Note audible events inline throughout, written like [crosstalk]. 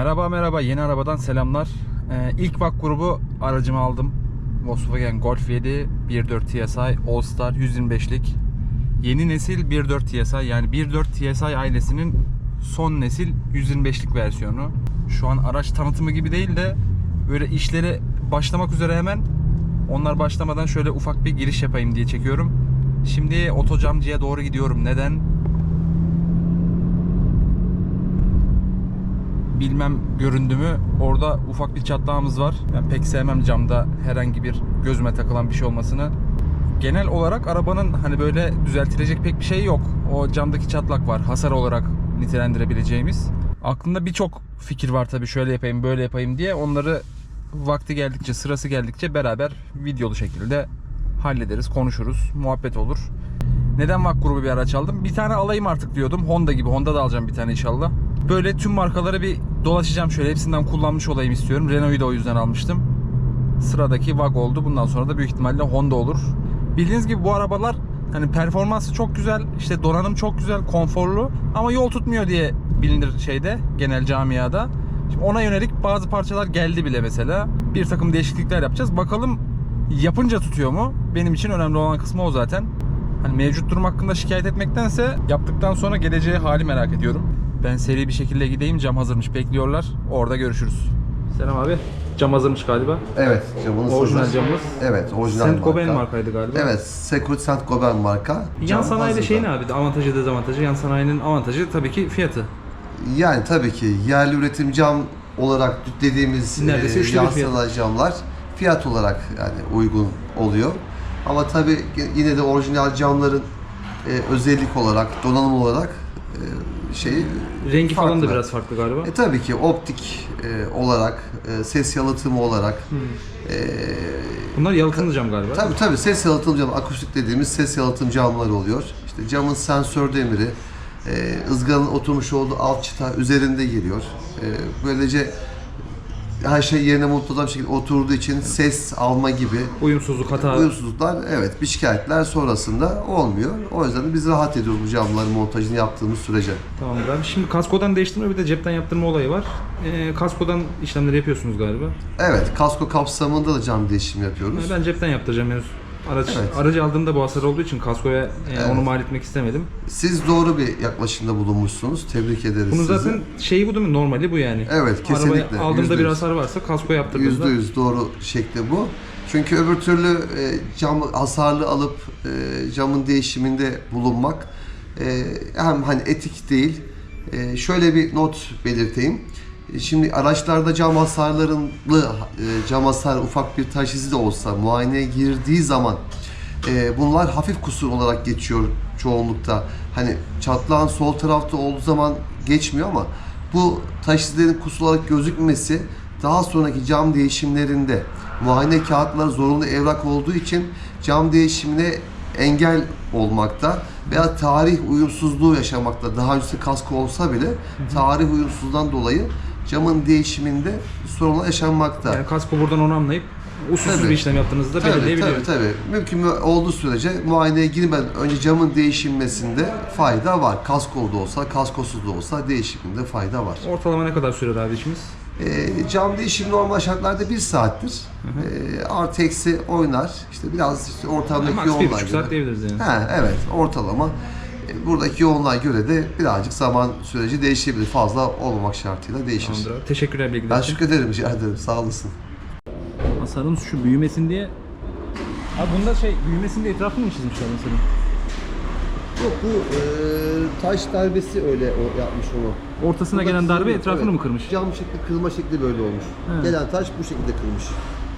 Merhaba merhaba yeni arabadan selamlar. Ee, ilk bak grubu aracımı aldım. Volkswagen Golf 7 1.4 TSI All Star 125'lik. Yeni nesil 1.4 TSI yani 1.4 TSI ailesinin son nesil 125'lik versiyonu. Şu an araç tanıtımı gibi değil de böyle işleri başlamak üzere hemen onlar başlamadan şöyle ufak bir giriş yapayım diye çekiyorum. Şimdi otocamcıya doğru gidiyorum. Neden? Bilmem göründü mü orada ufak bir çatlağımız var. Ben pek sevmem camda herhangi bir gözüme takılan bir şey olmasını. Genel olarak arabanın hani böyle düzeltilecek pek bir şey yok. O camdaki çatlak var. Hasar olarak nitelendirebileceğimiz. Aklımda birçok fikir var tabii şöyle yapayım böyle yapayım diye. Onları vakti geldikçe sırası geldikçe beraber videolu şekilde hallederiz, konuşuruz, muhabbet olur. Neden VAK grubu bir araç aldım? Bir tane alayım artık diyordum. Honda gibi. Honda da alacağım bir tane inşallah. Böyle tüm markaları bir dolaşacağım şöyle. Hepsinden kullanmış olayım istiyorum. Renault'u da o yüzden almıştım. Sıradaki VAG oldu. Bundan sonra da büyük ihtimalle Honda olur. Bildiğiniz gibi bu arabalar hani performansı çok güzel, işte donanım çok güzel, konforlu ama yol tutmuyor diye bilinir şeyde, genel camiada. Şimdi ona yönelik bazı parçalar geldi bile mesela. Bir takım değişiklikler yapacağız. Bakalım yapınca tutuyor mu? Benim için önemli olan kısmı o zaten. Hani mevcut durum hakkında şikayet etmektense yaptıktan sonra geleceği hali merak ediyorum. Ben seri bir şekilde gideyim. Cam hazırmış bekliyorlar. Orada görüşürüz. Selam abi. Cam hazırmış galiba. Evet, camınız Orijinal hazır. camımız. Evet, orijinal Saint Gobain marka. markaydı galiba. Evet, Secret Saint Gobain marka. Yan Cam sanayide hazır şey ne abi? Avantajı dezavantajı. Yan sanayinin avantajı tabii ki fiyatı. Yani tabii ki yerli üretim cam olarak dediğimiz Neredeyse e, yan sanayi camlar fiyat olarak yani uygun oluyor. Ama tabii yine de orijinal camların e, özellik olarak, donanım olarak e, şey Rengi falan da farklı. biraz farklı galiba. E, tabii ki optik e, olarak, e, ses yalıtımı olarak e, Bunlar yalıtımlı cam galiba. Tabii tabii ses yalıtım camı, akustik dediğimiz ses yalıtım camlar oluyor. İşte camın sensör demiri, e, ızgaranın oturmuş olduğu alt çıta üzerinde geliyor. E, böylece her şey yerine muntazam şekilde oturduğu için ses alma gibi Uyumsuzluk, hata. uyumsuzluklar evet bir şikayetler sonrasında olmuyor. O yüzden de biz rahat ediyoruz bu camların montajını yaptığımız sürece. Tamamdır abi. Şimdi kaskodan değiştirme bir de cepten yaptırma olayı var. Ee, kaskodan işlemleri yapıyorsunuz galiba. Evet kasko kapsamında da cam değişimi yapıyoruz. Ben cepten yaptıracağım henüz. Araç, Evet. Aracı aldığımda bu hasar olduğu için kaskoya e, onu mal etmek istemedim. Siz doğru bir yaklaşımda bulunmuşsunuz. Tebrik ederiz Bunun sizi. zaten şeyi bu değil mi? Normali bu yani. Evet, kesinlikle. Arabayı aldığımda Yüzde bir yüz. hasar varsa kasko yaptırdığımda. Yüzde yüz doğru şekli bu. Çünkü öbür türlü e, cam hasarlı alıp e, camın değişiminde bulunmak e, hem hani etik değil. E, şöyle bir not belirteyim. E, Şimdi araçlarda cam hasarlarını, e, cam hasarı ufak bir taş izi de olsa muayeneye girdiği zaman e, bunlar hafif kusur olarak geçiyor çoğunlukta. Hani çatlağın sol tarafta olduğu zaman geçmiyor ama bu taş izlerin kusur olarak gözükmesi daha sonraki cam değişimlerinde muayene kağıtları zorunlu evrak olduğu için cam değişimine engel olmakta veya tarih uyumsuzluğu yaşamakta. Daha öncesi kasko olsa bile tarih uyumsuzluğundan dolayı camın değişiminde sorunlar yaşanmakta. Yani kasko buradan onu anlayıp usulsüz Tabii. bir işlem yaptığınızda Tabii, belirleyebiliyor. tabii tabii. Mümkün mü- olduğu sürece muayeneye girmeden önce camın değişilmesinde fayda var. Kaskolu da olsa, kaskosuz da olsa değişiminde fayda var. Ortalama ne kadar sürer abi işimiz? Ee, cam değişimi normal şartlarda bir saattir. Ee, artı eksi oynar. İşte biraz işte ortamdaki Max bir buçuk saat diyebiliriz yani. Ha, evet ortalama. Buradaki yoğunluğa göre de birazcık zaman süreci değişebilir. Fazla olmamak şartıyla değişir. Tamamdır abi. Teşekkürler bilgiler Ben için. şükür ederim, rica ederim. Sağ olasın. Hasarın şu büyümesin diye Abi bunda şey büyümesin diye etrafını mı çizmişler mesela? Yok bu e, taş darbesi öyle yapmış onu. Ortasına gelen darbe etrafını mı kırmış? Cam şekli kırma şekli böyle olmuş. He. Gelen taş bu şekilde kırmış.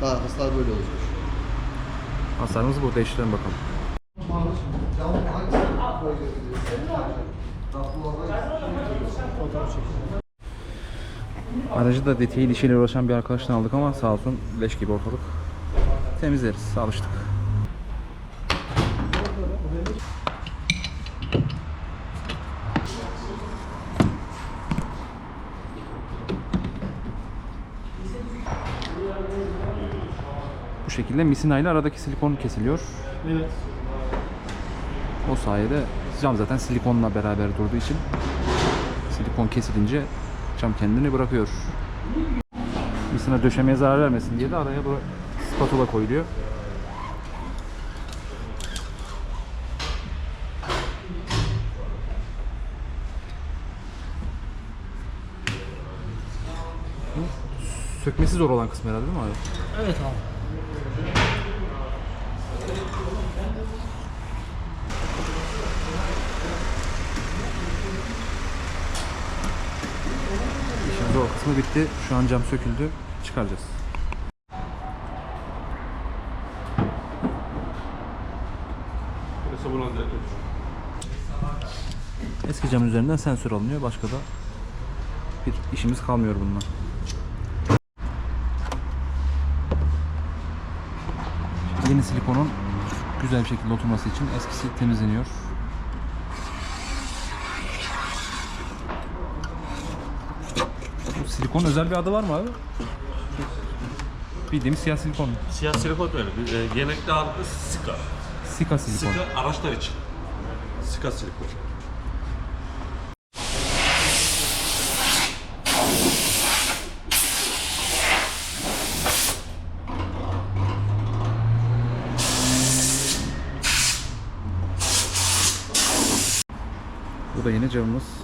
Ha, hasar böyle oluşmuş. Hasarımızı burada değiştirelim bakalım. Aracı da detaylı işiyle uğraşan bir arkadaştan aldık ama sağ olsun leş gibi ortalık. Temizleriz, alıştık. Bu şekilde misina ile aradaki silikon kesiliyor. Evet. O sayede cam zaten silikonla beraber durduğu için silikon kesilince Cam kendini bırakıyor. Misina döşemeye zarar vermesin diye de araya spatula koyuluyor. Sökmesi zor olan kısmı herhalde değil mi abi? Evet abi. İşin zor kısmı bitti. Şu an cam söküldü. Çıkaracağız. Eski cam üzerinden sensör alınıyor. Başka da bir işimiz kalmıyor bununla. Yeni silikonun güzel bir şekilde oturması için eskisi temizleniyor. Bu silikon özel bir adı var mı abi? Bildiğimiz siyah silikon. mu? Siyah silikon öyle. Bir, e, genellikle ağırlıklı sika. Sika silikon. Sika araçlar için. Sika silikon. Bu da yine camımız.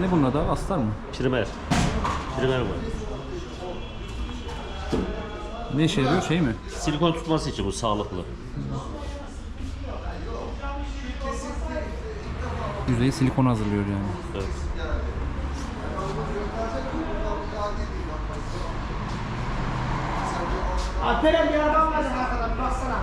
Ne bunun adı? abi? Astar mı? Primer. Primer bu. Ne işe yarıyor? Şey mi? Silikon tutması için bu sağlıklı. Yüzeyi silikon hazırlıyor yani. Evet. Alperen bir adam var arkadan baksana.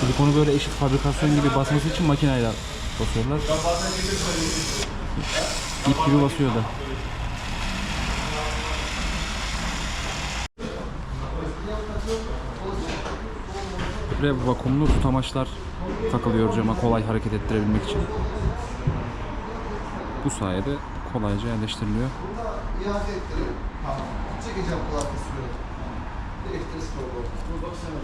Silikonu böyle eşit fabrikasyon gibi basması için makineyle basıyorlar. İp gibi basıyor da. Buraya vakumlu tutamaçlar takılıyor cama kolay hareket ettirebilmek için. Bu sayede kolayca yerleştiriliyor. İade ettirin. Çekeceğim kulak kısmını. Değiştiririz programı.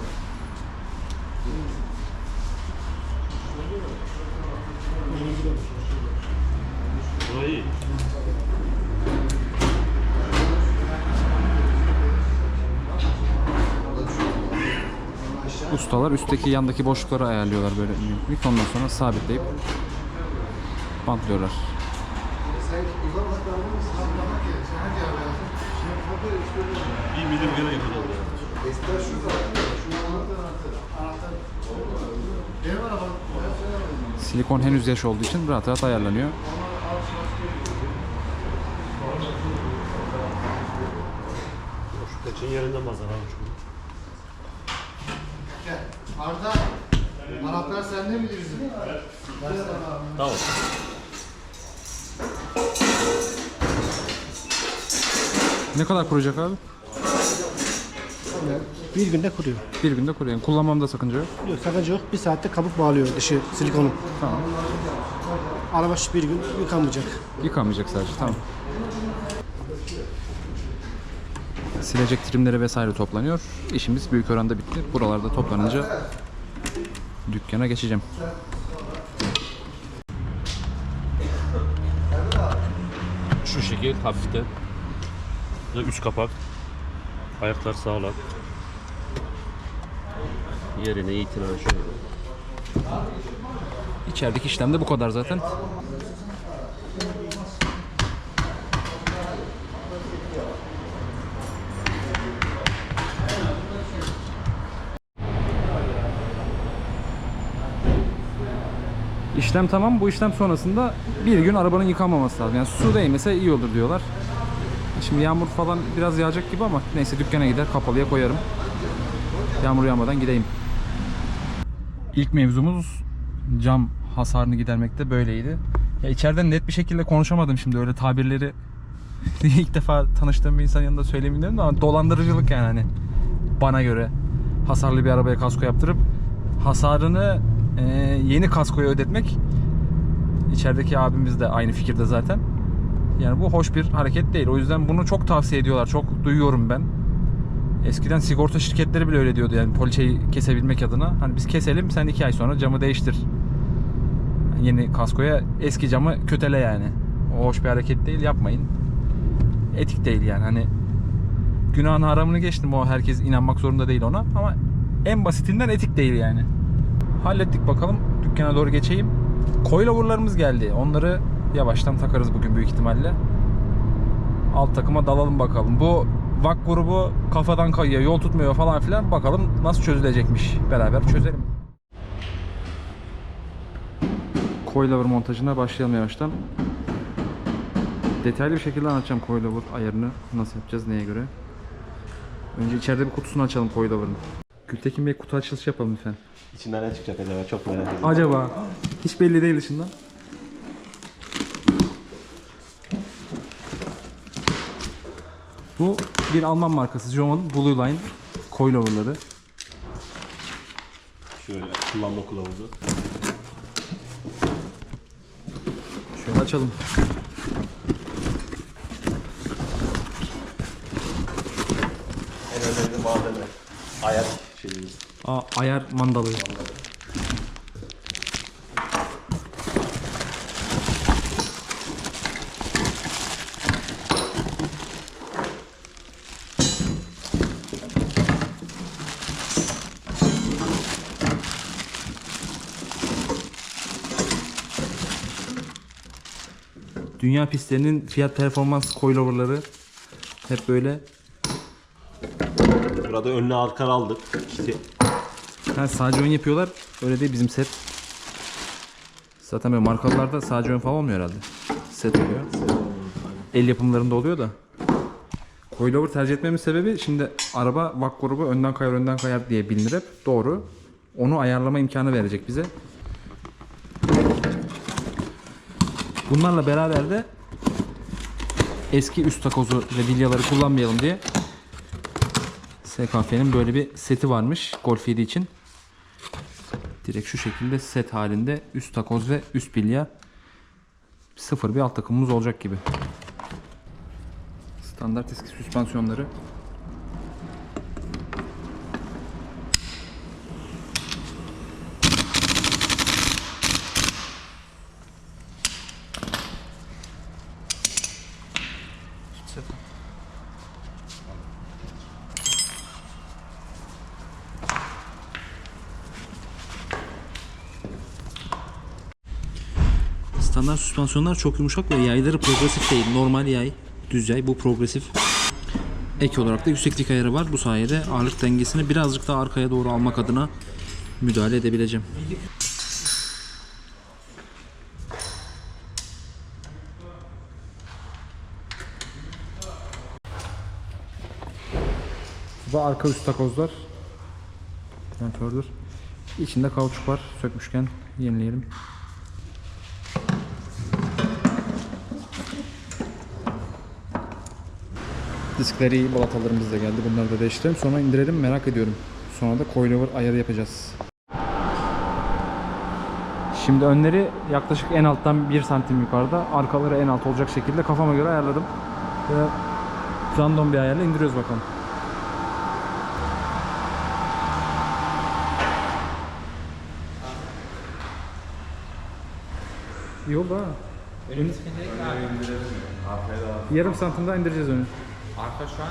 Bu iyi. Ustalar üstteki yandaki boşlukları ayarlıyorlar böyle minik. Ondan sonra sabitleyip bantlıyorlar. Bir milim gene yapacağız yani. Silikon henüz yaş olduğu için rahat rahat ayarlanıyor. Şu peçin yerinden bazar abi çünkü. Arda, anahtar sende miydi bizim? Tamam. Ne kadar kuracak abi? Bir günde kuruyor. Bir günde kuruyor. Yani kullanmamda sakınca yok. Yok sakınca yok. Bir saatte kabuk bağlıyor dışı silikonu. Tamam. Araba bir gün yıkanmayacak. Yıkanmayacak sadece. Tamam. Silecek trimleri vesaire toplanıyor. İşimiz büyük oranda bitti. Buralarda toplanınca dükkana geçeceğim. Şu şekil hafiften. Ve üst kapak. Ayaklar sağlam. Yerine itina şöyle. İçerideki işlem de bu kadar zaten. İşlem tamam. Bu işlem sonrasında bir gün arabanın yıkanmaması lazım. Yani su değmese iyi olur diyorlar. Şimdi yağmur falan biraz yağacak gibi ama neyse dükkana gider kapalıya koyarım. Yağmur yağmadan gideyim. İlk mevzumuz cam hasarını gidermekte böyleydi. Ya içeriden net bir şekilde konuşamadım şimdi öyle tabirleri [laughs] ilk defa tanıştığım bir insan yanında söylemeyeyim ama dolandırıcılık yani hani bana göre hasarlı bir arabaya kasko yaptırıp hasarını e, yeni kaskoya ödetmek içerideki abimiz de aynı fikirde zaten. Yani bu hoş bir hareket değil. O yüzden bunu çok tavsiye ediyorlar. Çok duyuyorum ben. Eskiden sigorta şirketleri bile öyle diyordu yani poliçeyi kesebilmek adına. Hani biz keselim sen iki ay sonra camı değiştir. Yeni kaskoya eski camı kötele yani. O hoş bir hareket değil yapmayın. Etik değil yani hani günahın haramını geçtim o herkes inanmak zorunda değil ona ama en basitinden etik değil yani. Hallettik bakalım dükkana doğru geçeyim. Coilover'larımız geldi. Onları yavaştan takarız bugün büyük ihtimalle. Alt takıma dalalım bakalım. Bu VAK grubu kafadan kayıyor, yol tutmuyor falan filan. Bakalım nasıl çözülecekmiş. Beraber çözelim. Coilover montajına başlayalım yavaştan. Detaylı bir şekilde anlatacağım coilover ayarını nasıl yapacağız, neye göre. Önce içeride bir kutusunu açalım coilover'ın. Gültekin Bey kutu açılışı yapalım lütfen. İçinden ne çıkacak acaba çok merak ediyorum. Acaba hiç belli değil dışından. Bu bir Alman markası Jovan Blue Line coilover'ları. Şöyle kullanma kılavuzu. Şöyle açalım. En önemli malzeme. Ayak. Aa, ayar mandalı. Dünya pistlerinin fiyat performans coilover'ları hep böyle Burada önüne arka aldık. İşte Ha, sadece ön yapıyorlar. Öyle değil bizim set. Zaten böyle markalarda sadece ön falan olmuyor herhalde. Set oluyor. El yapımlarında oluyor da. Coilover tercih etmemin sebebi şimdi araba VAK grubu önden kayar önden kayar diye bilinir hep. Doğru. Onu ayarlama imkanı verecek bize. Bunlarla beraber de eski üst takozu ve bilyaları kullanmayalım diye SKF'nin böyle bir seti varmış Golf 7 için. Direkt şu şekilde set halinde üst takoz ve üst bilya sıfır bir alt takımımız olacak gibi. Standart eski süspansiyonları. Standart süspansiyonlar çok yumuşak ve yayları progresif değil. Normal yay, düz yay. Bu progresif. Ek olarak da yükseklik ayarı var. Bu sayede ağırlık dengesini birazcık daha arkaya doğru almak adına müdahale edebileceğim. Bu da arka üst takozlar. Montördür. İçinde kauçuk var. Sökmüşken yenileyelim. Diskleri balatalarımız da geldi. Bunları da değiştirelim. Sonra indirelim merak ediyorum. Sonra da coilover ayarı yapacağız. Şimdi önleri yaklaşık en alttan 1 santim yukarıda. Arkaları en alt olacak şekilde kafama göre ayarladım. Ve random bir ayarla indiriyoruz bakalım. İyi oldu ha. Önümüz. Yarım santim daha indireceğiz önü. Arka şu an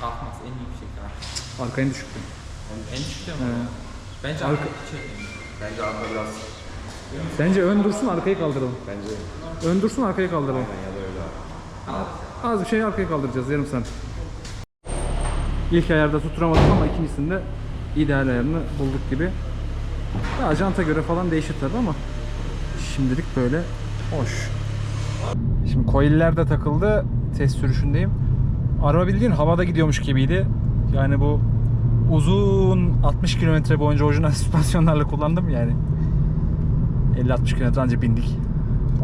kalkmaz en yüksek arka. Arka en düşüktü. En düşükte mi? Bence Arka- arka hiç etmiyor. Bence ön dursun arkayı kaldıralım. Bence. Ön dursun arkayı kaldıralım. Az bir şey arkayı kaldıracağız yarım santim. İlk ayarda tutturamadık ama ikincisinde ideal ayarını bulduk gibi. Ya janta göre falan değişir tabi ama Şimdilik böyle hoş. Şimdi coil'ler de takıldı. Test sürüşündeyim. Araba bildiğin havada gidiyormuş gibiydi. Yani bu uzun 60 kilometre boyunca orijinal [laughs] süspansiyonlarla kullandım yani. 50-60 kilometre önce bindik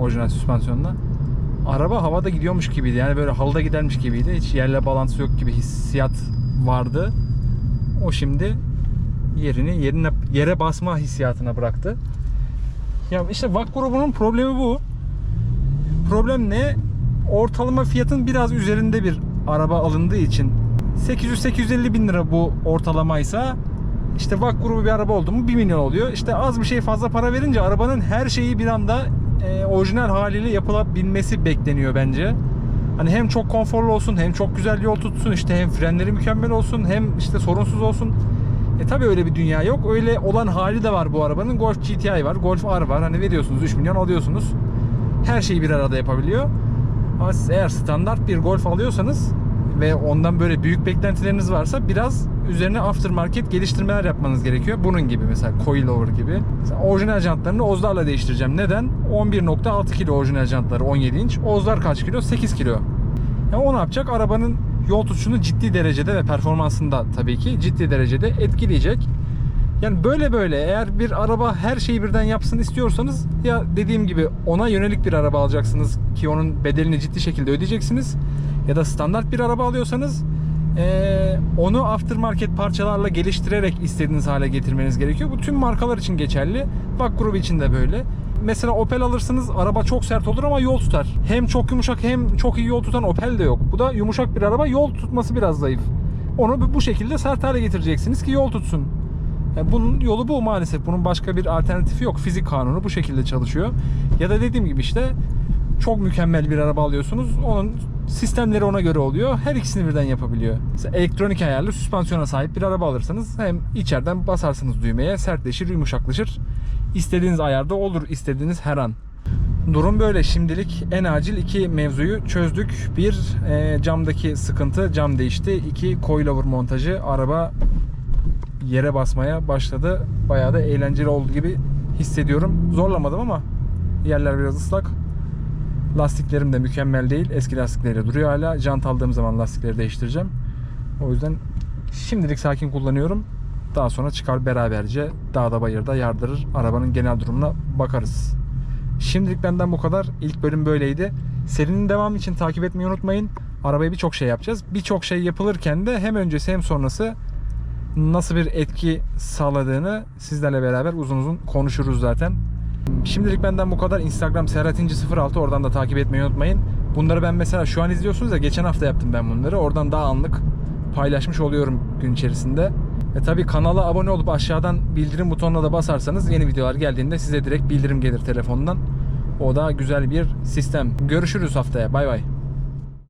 orijinal süspansiyonla. Araba havada gidiyormuş gibiydi. Yani böyle halıda gidermiş gibiydi. Hiç yerle bağlantısı yok gibi hissiyat vardı. O şimdi yerini yerine yere basma hissiyatına bıraktı. Ya işte VAK grubunun problemi bu. Problem ne? Ortalama fiyatın biraz üzerinde bir araba alındığı için 800-850 bin lira bu ortalamaysa işte VAK grubu bir araba oldu mu 1 milyon oluyor. İşte az bir şey fazla para verince arabanın her şeyi bir anda e, orijinal haliyle yapılabilmesi bekleniyor bence. Hani hem çok konforlu olsun hem çok güzel yol tutsun işte hem frenleri mükemmel olsun hem işte sorunsuz olsun. E tabi öyle bir dünya yok. Öyle olan hali de var bu arabanın. Golf GTI var, Golf R var. Hani veriyorsunuz 3 milyon alıyorsunuz. Her şeyi bir arada yapabiliyor. Ama eğer standart bir Golf alıyorsanız ve ondan böyle büyük beklentileriniz varsa biraz üzerine aftermarket geliştirmeler yapmanız gerekiyor. Bunun gibi mesela coilover gibi. Mesela orijinal jantlarını Ozlarla değiştireceğim. Neden? 11.6 kilo orijinal jantları 17 inç. Ozlar kaç kilo? 8 kilo. Ya o ne yapacak? Arabanın yol tutuşunu ciddi derecede ve performansında tabii ki ciddi derecede etkileyecek. Yani böyle böyle eğer bir araba her şeyi birden yapsın istiyorsanız ya dediğim gibi ona yönelik bir araba alacaksınız ki onun bedelini ciddi şekilde ödeyeceksiniz. Ya da standart bir araba alıyorsanız eee, onu aftermarket parçalarla geliştirerek istediğiniz hale getirmeniz gerekiyor. Bu tüm markalar için geçerli. Bak grubu için de böyle. Mesela Opel alırsınız araba çok sert olur ama yol tutar. Hem çok yumuşak hem çok iyi yol tutan Opel de yok. Bu da yumuşak bir araba yol tutması biraz zayıf. Onu bu şekilde sert hale getireceksiniz ki yol tutsun. Yani bunun yolu bu maalesef. Bunun başka bir alternatifi yok. Fizik kanunu bu şekilde çalışıyor. Ya da dediğim gibi işte çok mükemmel bir araba alıyorsunuz. Onun sistemleri ona göre oluyor. Her ikisini birden yapabiliyor. Mesela elektronik ayarlı süspansiyona sahip bir araba alırsanız hem içeriden basarsınız düğmeye sertleşir, yumuşaklaşır. İstediğiniz ayarda olur, istediğiniz her an. Durum böyle. Şimdilik en acil iki mevzuyu çözdük. Bir e, camdaki sıkıntı, cam değişti. İki coilover montajı. Araba yere basmaya başladı. Bayağı da eğlenceli oldu gibi hissediyorum. Zorlamadım ama yerler biraz ıslak. Lastiklerim de mükemmel değil. Eski lastikleriyle duruyor hala. Jant aldığım zaman lastikleri değiştireceğim. O yüzden şimdilik sakin kullanıyorum. Daha sonra çıkar beraberce dağda bayırda yardırır. Arabanın genel durumuna bakarız. Şimdilik benden bu kadar. İlk bölüm böyleydi. Serinin devamı için takip etmeyi unutmayın. Arabaya birçok şey yapacağız. Birçok şey yapılırken de hem öncesi hem sonrası nasıl bir etki sağladığını sizlerle beraber uzun uzun konuşuruz zaten. Şimdilik benden bu kadar. Instagram serhatinci06 oradan da takip etmeyi unutmayın. Bunları ben mesela şu an izliyorsunuz ya geçen hafta yaptım ben bunları. Oradan daha anlık paylaşmış oluyorum gün içerisinde. E tabi kanala abone olup aşağıdan bildirim butonuna da basarsanız yeni videolar geldiğinde size direkt bildirim gelir telefondan. O da güzel bir sistem. Görüşürüz haftaya. Bay bay.